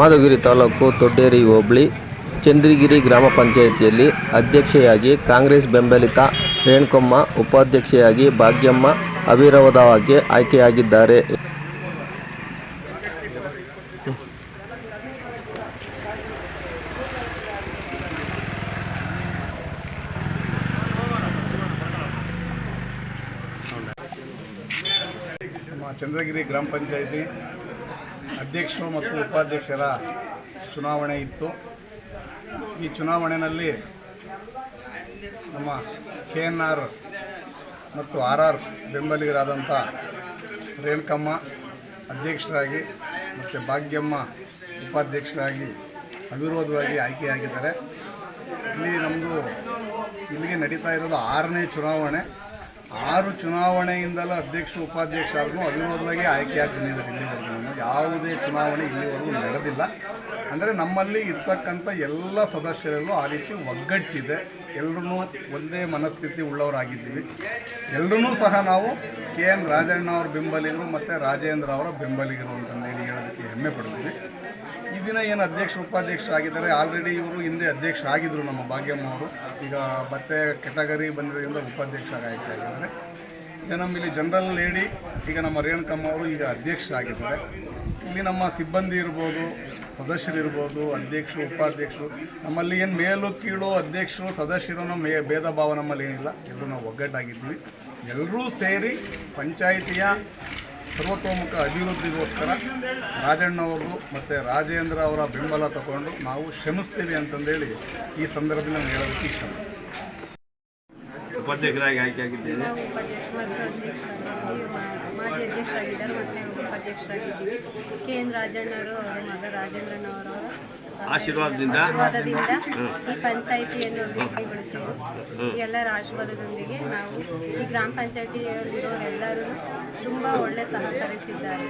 ಮಾಧವಗಿರಿ ತಾಲೂಕು ದೊಡ್ಡೇರಿ ಹೋಬಳಿ, ಚಂದ್ರಗಿರಿ ಗ್ರಾಮ ಪಂಚಾಯಿತಿಯಲ್ಲಿ ಅಧ್ಯಕ್ಷೆಯಾಗಿ ಕಾಂಗ್ರೆಸ್ ಬೆಂಬಲಿತ ರೇಣುಕಮ್ಮ, ಉಪಾಧ್ಯಕ್ಷೆಯಾಗಿ ಭಾಗ್ಯಮ್ಮ ಅವಿರೋಧವಾಗಿ ಆಯ್ಕೆಯಾಗಿದ್ದಾರೆ. ಚಂದ್ರಗಿರಿ ಗ್ರಾಮ ಪಂಚಾಯಿತಿ ಅಧ್ಯಕ್ಷರು ಮತ್ತು ಉಪಾಧ್ಯಕ್ಷರ ಚುನಾವಣೆ ಇತ್ತು. ಈ ಚುನಾವಣೆಯಲ್ಲಿ ನಮ್ಮ ಕೆ ಎನ್ ಆರ್ ಮತ್ತು ಆರ್ ಆರ್ ಬೆಂಬಲಿಗರಾದಂಥ ರೇಣುಕಮ್ಮ ಅಧ್ಯಕ್ಷರಾಗಿ ಮತ್ತು ಭಾಗ್ಯಮ್ಮ ಉಪಾಧ್ಯಕ್ಷರಾಗಿ ಅವಿರೋಧವಾಗಿ ಆಯ್ಕೆಯಾಗಿದ್ದಾರೆ. ಇಲ್ಲಿ ನಮ್ಮದು ಇಲ್ಲಿಗೆ ನಡೀತಾ ಇರೋದು ಆರನೇ ಚುನಾವಣೆ. ಆರು ಚುನಾವಣೆಯಿಂದಲೂ ಅಧ್ಯಕ್ಷ ಉಪಾಧ್ಯಕ್ಷ ಆದ್ರೂ ಅವಿರೋಧವಾಗಿ ಆಯ್ಕೆಯಾಗಿ ಬಂದಿದ್ದಾರೆ ಇಲ್ಲಿವರೆಗೂ ಯಾವುದೇ ಚುನಾವಣೆ ಇಲ್ಲಿವರೆಗೂ ನಡೆದಿಲ್ಲ. ಅಂದರೆ ನಮ್ಮಲ್ಲಿ ಇರ್ತಕ್ಕಂಥ ಎಲ್ಲ ಸದಸ್ಯರಲ್ಲೂ ಆ ರೀತಿ ಒಗ್ಗಟ್ಟಿದೆ. ಎಲ್ಲರೂ ಒಂದೇ ಮನಸ್ಥಿತಿ ಉಳ್ಳವರಾಗಿದ್ದೀವಿ. ಎಲ್ಲರೂ ಸಹ ನಾವು ಕೆ ಎನ್ ರಾಜಣ್ಣ ಅವರ ಬೆಂಬಲಿಗರು ಮತ್ತು ರಾಜೇಂದ್ರ ಅವರ ಬೆಂಬಲಿಗರು ಅಂತಂದೇಳಿ ಹೇಳೋದಕ್ಕೆ ಹೆಮ್ಮೆ ಪಡ್ತೀವಿ. ಈ ದಿನ ಏನು ಅಧ್ಯಕ್ಷ, ಉಪಾಧ್ಯಕ್ಷರಾಗಿದ್ದಾರೆ ಆಲ್ರೆಡಿ ಇವರು ಹಿಂದೆ ಅಧ್ಯಕ್ಷರಾಗಿದ್ದರು ನಮ್ಮ ಭಾಗ್ಯಮ್ಮ ಅವರು. ಈಗ ಮತ್ತೆ ಕೆಟಗರಿ ಬಂದಿರೋದ್ರಿಂದ ಉಪಾಧ್ಯಕ್ಷ ಆಗಿದ್ದಾರೆ ಈಗ ನಮ್ಮ ಇಲ್ಲಿ ಜನರಲ್ ಲೇಡಿ ಈಗ ನಮ್ಮ ರೇಣುಕಮ್ಮ ಅವರು ಈಗ ಅಧ್ಯಕ್ಷರಾಗಿದ್ದಾರೆ. ಇಲ್ಲಿ ನಮ್ಮ ಸಿಬ್ಬಂದಿ ಇರ್ಬೋದು, ಸದಸ್ಯರಿರ್ಬೋದು, ಅಧ್ಯಕ್ಷರು, ಉಪಾಧ್ಯಕ್ಷರು, ನಮ್ಮಲ್ಲಿ ಏನು ಮೇಲು ಕೀಳು ಅಧ್ಯಕ್ಷರು, ಸದಸ್ಯರು ಮೇ, ಭೇದ ಭಾವ ನಮ್ಮಲ್ಲಿ ಏನಿಲ್ಲ. ಎಲ್ಲರೂ ನಾವು ಒಗ್ಗಟ್ಟಾಗಿದ್ದೀವಿ. ಎಲ್ಲರೂ ಸೇರಿ ಪಂಚಾಯಿತಿಯ ಸರ್ವತೋಮುಖ ಅಭಿವೃದ್ಧಿಗೋಸ್ಕರ ರಾಜಣ್ಣವರು ಮತ್ತು ರಾಜೇಂದ್ರ ಅವರ ಬೆಂಬಲ ತಗೊಂಡು ನಾವು ಶ್ರಮಿಸ್ತೀವಿ ಅಂತಂದೇಳಿ ಈ ಸಂದರ್ಭದಲ್ಲಿ ನಾನು ಹೇಳೋದಕ್ಕೆ ಇಷ್ಟ ಉಪಾಧ್ಯಕ್ಷರಾಗಿ ಆಯ್ಕೆ ಆಗಿದ್ದೇನೆ ಮಾಜಿ ಅಧ್ಯಕ್ಷರಾಗಿದ್ದಾರೆ ಮತ್ತು ಉಪಾಧ್ಯಕ್ಷರಾಗಿದ್ದೀವಿ. ಕೆ ಎನ್ ರಾಜಣ್ಣವರು ಅವರ ಮಗ ರಾಜೇಂದ್ರನವರವರ. ಆಶೀರ್ವಾದದಿಂದ. ಆಶೀರ್ವಾದದಿಂದ ಈ ಪಂಚಾಯಿತಿಯನ್ನು ಅಭಿವೃದ್ಧಿಗೊಳಿಸಿದ್ದು ಎಲ್ಲರ ಆಶೀರ್ವಾದದೊಂದಿಗೆ ನಾವು ಈ ಗ್ರಾಮ ಪಂಚಾಯಿತಿಯಲ್ಲಿರೋರೆಲ್ಲರೂ ತುಂಬ ಒಳ್ಳೆ ಸಹಕರಿಸಿದ್ದಾರೆ.